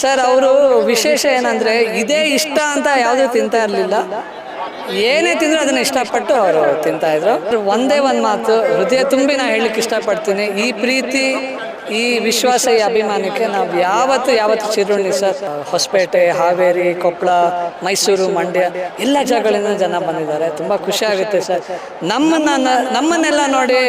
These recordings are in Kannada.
ಸರ್, ಅವರು ವಿಶೇಷ ಏನಂದ್ರೆ, ಇದೇ ಇಷ್ಟ ಅಂತ ಯಾವುದು ತಿಂತಾ ಇರಲಿಲ್ಲ. ಏನೇ ತಿಂದರೂ ಅದನ್ನ ಇಷ್ಟಪಟ್ಟು ಅವರು ತಿಂತಾ ಇದ್ರು. ಒಂದೇ ಒಂದು ಮಾತು, ಹೃದಯ ತುಂಬಿ ನಾನು ಹೇಳಲಿಕ್ಕೆ ಇಷ್ಟಪಡ್ತೀನಿ. ಈ ಪ್ರೀತಿ, ಈ ವಿಶ್ವಾಸ, ಈ ಅಭಿಮಾನಕ್ಕೆ ನಾವು ಯಾವತ್ತು ಯಾವತ್ತು ಚಿರುಣಿ ಸರ್. ಹೊಸಪೇಟೆ, ಹಾವೇರಿ ಕೊಪ್ಪಳ ಮೈಸೂರು, ಮಂಡ್ಯ, ಎಲ್ಲ ಜಾಗಗಳಿಂದ ಜನ ಬಂದಿದ್ದಾರೆ. ತುಂಬ ಖುಷಿ ಆಗುತ್ತೆ ಸರ್. ನಮ್ಮನ್ನ ನಮ್ಮನ್ನೆಲ್ಲ ನೋಡಿ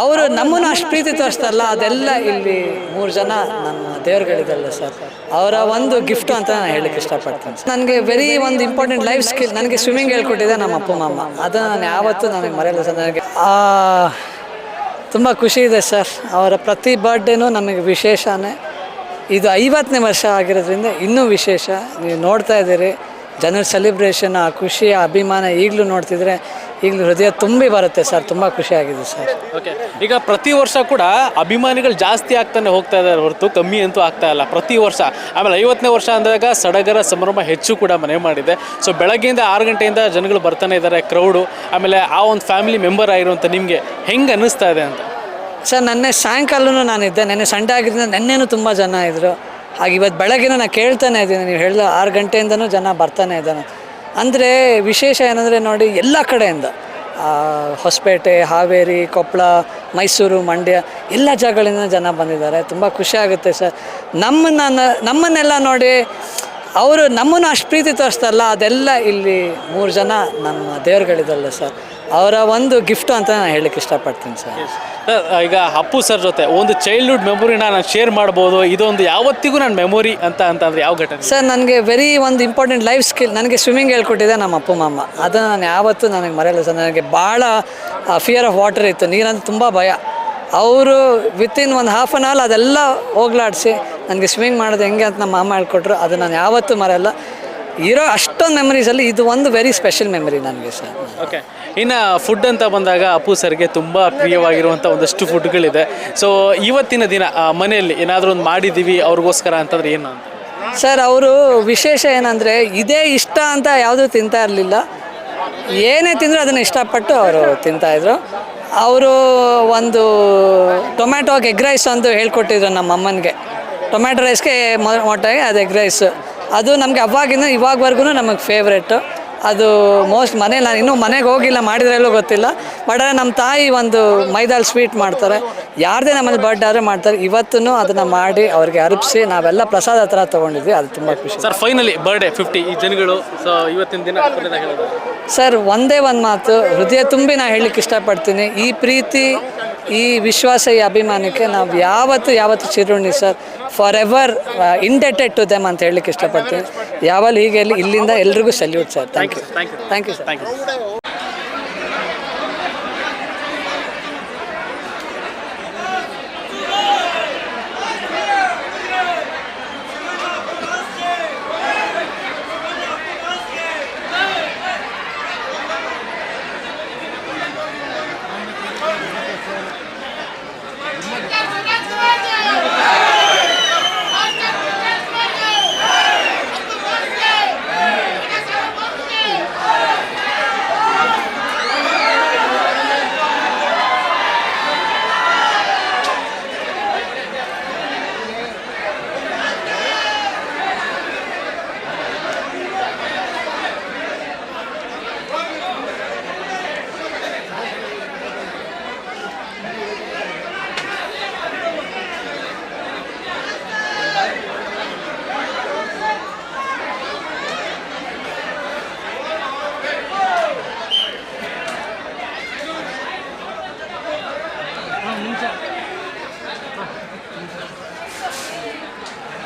ಅವರು ನಮ್ಮನ್ನು ಅಷ್ಟು ಪ್ರೀತಿ ತೋರಿಸ್ತಾರಲ್ಲ ಅದೆಲ್ಲ ಇಲ್ಲಿ ಮೂರು ಜನ ನಮ್ಮ ದೇವರುಗಳಿದಲ್ಲ ಸರ್. ಅವರ ಒಂದು ಗಿಫ್ಟ್ ಅಂತ ನಾನು ಹೇಳಕ್ಕೆ ಇಷ್ಟಪಡ್ತೇನೆ. ನನಗೆ ವೆರಿ ಒಂದು ಇಂಪಾರ್ಟೆಂಟ್ ಲೈಫ್ ಸ್ಕಿಲ್ ನನಗೆ ಸ್ವಿಮ್ಮಿಂಗ್ ಹೇಳ್ಕೊಟ್ಟಿದೆ ನಮ್ಮ ಅಪ್ಪ ಮಾಮ. ಅದು ನಾನು ಯಾವತ್ತೂ ನನಗೆ ಮರೆಯಲ್ಲ ಸರ್ ನನಗೆ. ತುಂಬ ಖುಷಿ ಇದೆ ಸರ್. ಅವರ ಪ್ರತಿ ಬರ್ಡೇನೂ ನಮಗೆ ವಿಶೇಷನೇ. ಇದು ಐವತ್ತನೇ ವರ್ಷ ಆಗಿರೋದ್ರಿಂದ ಇನ್ನೂ ವಿಶೇಷ. ನೀವು ನೋಡ್ತಾ ಇದ್ದೀರಿ, ಜನರ ಸೆಲೆಬ್ರೇಷನ್ ಆ ಖುಷಿ, ಆ ಅಭಿಮಾನ ಈಗಲೂ ನೋಡ್ತಿದ್ರೆ ಈಗಲೂ ಹೃದಯ ತುಂಬಿ ಬರುತ್ತೆ ಸರ್ ತುಂಬ ಖುಷಿಯಾಗಿದೆ ಸರ್. ಓಕೆ ಈಗ ಪ್ರತಿ ವರ್ಷ ಕೂಡ ಅಭಿಮಾನಿಗಳು ಜಾಸ್ತಿ ಆಗ್ತಾನೆ ಹೋಗ್ತಾ ಇದ್ದಾರೆ ಹೊರತು ಕಮ್ಮಿ ಅಂತೂ ಆಗ್ತಾ ಇಲ್ಲ. ಪ್ರತಿ ವರ್ಷ ಆಮೇಲೆ ಐವತ್ತನೇ ವರ್ಷ ಅಂದಾಗ ಸಡಗರ ಸಂಭ್ರಮ ಹೆಚ್ಚು ಕೂಡ ಮನೆ ಮಾಡಿದೆ. ಸೊ ಬೆಳಗ್ಗೆಯಿಂದ ಆರು ಗಂಟೆಯಿಂದ ಜನಗಳು ಬರ್ತಾನೆ ಇದ್ದಾರೆ ಕ್ರೌಡು ಆಮೇಲೆ ಆ ಒಂದು ಫ್ಯಾಮಿಲಿ ಮೆಂಬರ್ ಆಗಿರುವಂಥ ನಿಮಗೆ ಹೆಂಗೆ ಅನ್ನಿಸ್ತಾ ಇದೆ ಅಂತ? ಸರ್ ನೆನ್ನೆ ಸಾಯಂಕಾಲನೂ ನಾನಿದ್ದೆ ನೆನ್ನೆ ಸಂಡೆ ಆಗಿದ್ದರಿಂದ ನೆನ್ನೆನೂ ತುಂಬ ಜನ ಇದ್ದರು ಹಾಗೆ ಇವತ್ತು ಬೆಳಗ್ಗೆನೂ ನಾನು ಕೇಳ್ತಾನೆ ಇದ್ದೀನಿ. ನೀವು ಹೇಳಿದ ಆರು ಗಂಟೆಯಿಂದನೂ ಜನ ಬರ್ತಾನೆ ಇದ್ದಾನೆ ಅಂದರೆ ವಿಶೇಷ ಏನಂದರೆ ನೋಡಿ ಎಲ್ಲ ಕಡೆಯಿಂದ. ಹೊಸಪೇಟೆ, ಹಾವೇರಿ ಕೊಪ್ಪಳ ಮೈಸೂರು, ಮಂಡ್ಯ ಎಲ್ಲ ಜಾಗಗಳಿಂದ ಜನ ಬಂದಿದ್ದಾರೆ. ತುಂಬ ಖುಷಿ ಆಗುತ್ತೆ ಸರ್. ನಮ್ಮನ್ನ ನಮ್ಮನ್ನೆಲ್ಲ ನೋಡಿ ಅವರು ನಮ್ಮನ್ನು ಅಷ್ಟು ಪ್ರೀತಿ ತೋರಿಸ್ತಾರಲ್ಲ ಅದೆಲ್ಲ ಇಲ್ಲಿ ಮೂರು ಜನ ನಮ್ಮ ದೇವರುಗಳಿದ್ದಲ್ಲ ಸರ್. ಅವರ ಒಂದು ಗಿಫ್ಟ್ ಅಂತ ನಾನು ಹೇಳಕ್ಕೆ ಇಷ್ಟಪಡ್ತೀನಿ ಸರ್. ಸರ್, ಈಗ ಅಪ್ಪು ಸರ್ ಜೊತೆ ಒಂದು ಚೈಲ್ಡ್ಹುಡ್ ಮೆಮೊರಿನ ನಾನು ಶೇರ್ ಮಾಡ್ಬೋದು. ಇದೊಂದು ಯಾವತ್ತಿಗೂ ನನ್ನ ಮೆಮೊರಿ ಅಂತ ಅಂತಂದ್ರೆ ಯಾವ ಘಟನೆ? ಸರ್ ನನಗೆ ವೆರಿ ಒಂದು ಇಂಪಾರ್ಟೆಂಟ್ ಲೈಫ್ ಸ್ಕಿಲ್ ನನಗೆ ಸ್ವಿಮ್ಮಿಂಗ್ ಹೇಳ್ಕೊಟ್ಟಿದೆ ನಮ್ಮ ಅಪ್ಪು ಮಾಮ. ಅದನ್ನು ನಾನು ಯಾವತ್ತೂ ನನಗೆ ಮರೆಯಲ್ಲ ಸರ್. ನನಗೆ ಭಾಳ ಫಿಯರ್ ಆಫ್ ವಾಟರ್ ಇತ್ತು. ನೀರಂತ ತುಂಬ ಭಯ. ಅವರು ವಿತಿನ್ ಒಂದು ಹಾಫ್ ಆನ್ ಅವರ್ ಅದೆಲ್ಲ ಹೋಗ್ಲಾಡಿಸಿ ನನಗೆ ಸ್ವಿಮ್ಮಿಂಗ್ ಮಾಡೋದು ಹೆಂಗೆ ಅಂತ ನಮ್ಮ ಮಾಮ ಹೇಳ್ಕೊಟ್ರು ಅದು ನಾನು ಯಾವತ್ತೂ ಮರೆಯಲ್ಲ. ಇರೋ ಅಷ್ಟೊಂದು ಮೆಮರೀಸಲ್ಲಿ ಇದು ಒಂದು ವೆರಿ ಸ್ಪೆಷಲ್ ಮೆಮರಿ ನನಗೆ ಸರ್. ಓಕೆ ಇನ್ನು ಫುಡ್ ಅಂತ ಬಂದಾಗ ಅಪ್ಪು ಸರ್ಗೆ ತುಂಬ ಪ್ರಿಯವಾಗಿರುವಂಥ ಒಂದಷ್ಟು ಫುಡ್ಗಳಿದೆ ಸೊ ಇವತ್ತಿನ ದಿನ ಆ, ಮನೆಯಲ್ಲಿ ಏನಾದರೂ ಒಂದು ಮಾಡಿದ್ದೀವಿ ಅವ್ರಿಗೋಸ್ಕರ ಅಂತಂದ್ರೆ ಏನು ಅಂತ? ಸರ್ ಅವರು ವಿಶೇಷ ಏನಂದರೆ ಇದೇ ಇಷ್ಟ ಅಂತ ಯಾವುದೂ ತಿಂತಾ ಇರಲಿಲ್ಲ. ಏನೇ ತಿಂದರೂ ಅದನ್ನು ಇಷ್ಟಪಟ್ಟು ಅವರು ತಿಂತಾಯಿದ್ರು ಅವರು ಒಂದು ಟೊಮ್ಯಾಟೋಗೆ ಎಗ್ ರೈಸ್ ಅಂತ ಹೇಳ್ಕೊಟ್ಟಿದ್ರು ನಮ್ಮ ಅಮ್ಮನಿಗೆ ಟೊಮ್ಯಾಟೊ ರೈಸ್ಗೆ ಮೊಟ್ಟೆಗೆ ಅದು ಎಗ್ ರೈಸ್. ಅದು ನಮಗೆ ಅವಾಗಿಂದ ಇವಾಗವರೆಗೂ ನಮಗೆ ಫೇವ್ರೇಟು. ಅದು ಮೋಸ್ಟ್ ಮನೇಲಿ ನಾನು ಇನ್ನೂ ಮನೆಗೆ ಹೋಗಿಲ್ಲ ಮಾಡಿದ್ರೆಲ್ಲೂ ಗೊತ್ತಿಲ್ಲ. ಬಟ್ ಆದರೆ ನಮ್ಮ ತಾಯಿ ಒಂದು ಮೈದಾಲ್ ಸ್ವೀಟ್ ಮಾಡ್ತಾರೆ. ಯಾರದೇ ನಮ್ಮಲ್ಲಿ ಬರ್ಡ್ ಆದರೆ ಮಾಡ್ತಾರೆ. ಇವತ್ತೂ ಅದನ್ನು ಮಾಡಿ ಅವ್ರಿಗೆ ಅರ್ಪಿಸಿ ನಾವೆಲ್ಲ ಪ್ರಸಾದ ಹತ್ರ ತೊಗೊಂಡಿದ್ವಿ. ಅದು ತುಂಬ ಖುಷಿ. ಸರ್ ಫೈನಲಿ ಬರ್ಡೇ ಫಿಫ್ಟಿ ಈ ಜನಗಳು ಸೊ ಇವತ್ತಿನ ದಿನ. ಸರ್ ಒಂದೇ ಒಂದು ಮಾತು. ಹೃದಯ ತುಂಬಿ ನಾನು ಹೇಳಲಿಕ್ಕೆ ಇಷ್ಟಪಡ್ತೀನಿ. ಈ ಪ್ರೀತಿ ಈ ವಿಶ್ವಾಸ ಈ ಅಭಿಮಾನಕ್ಕೆ ನಾವು ಯಾವತ್ತು ಯಾವತ್ತು ಚಿರುಣಿ sir forever indebted to them ಅಂತ ಹೇಳಲಿಕ್ಕೆ ಇಷ್ಟಪಡ್ತೀನಿ. ಯಾವಲ್ಲಿ ಹೀಗೆ ಇಲ್ಲಿ- ಇಲ್ಲಿಂದ ಎಲ್ರಿಗೂ salute sir. Thank you thank you thank you sir thank you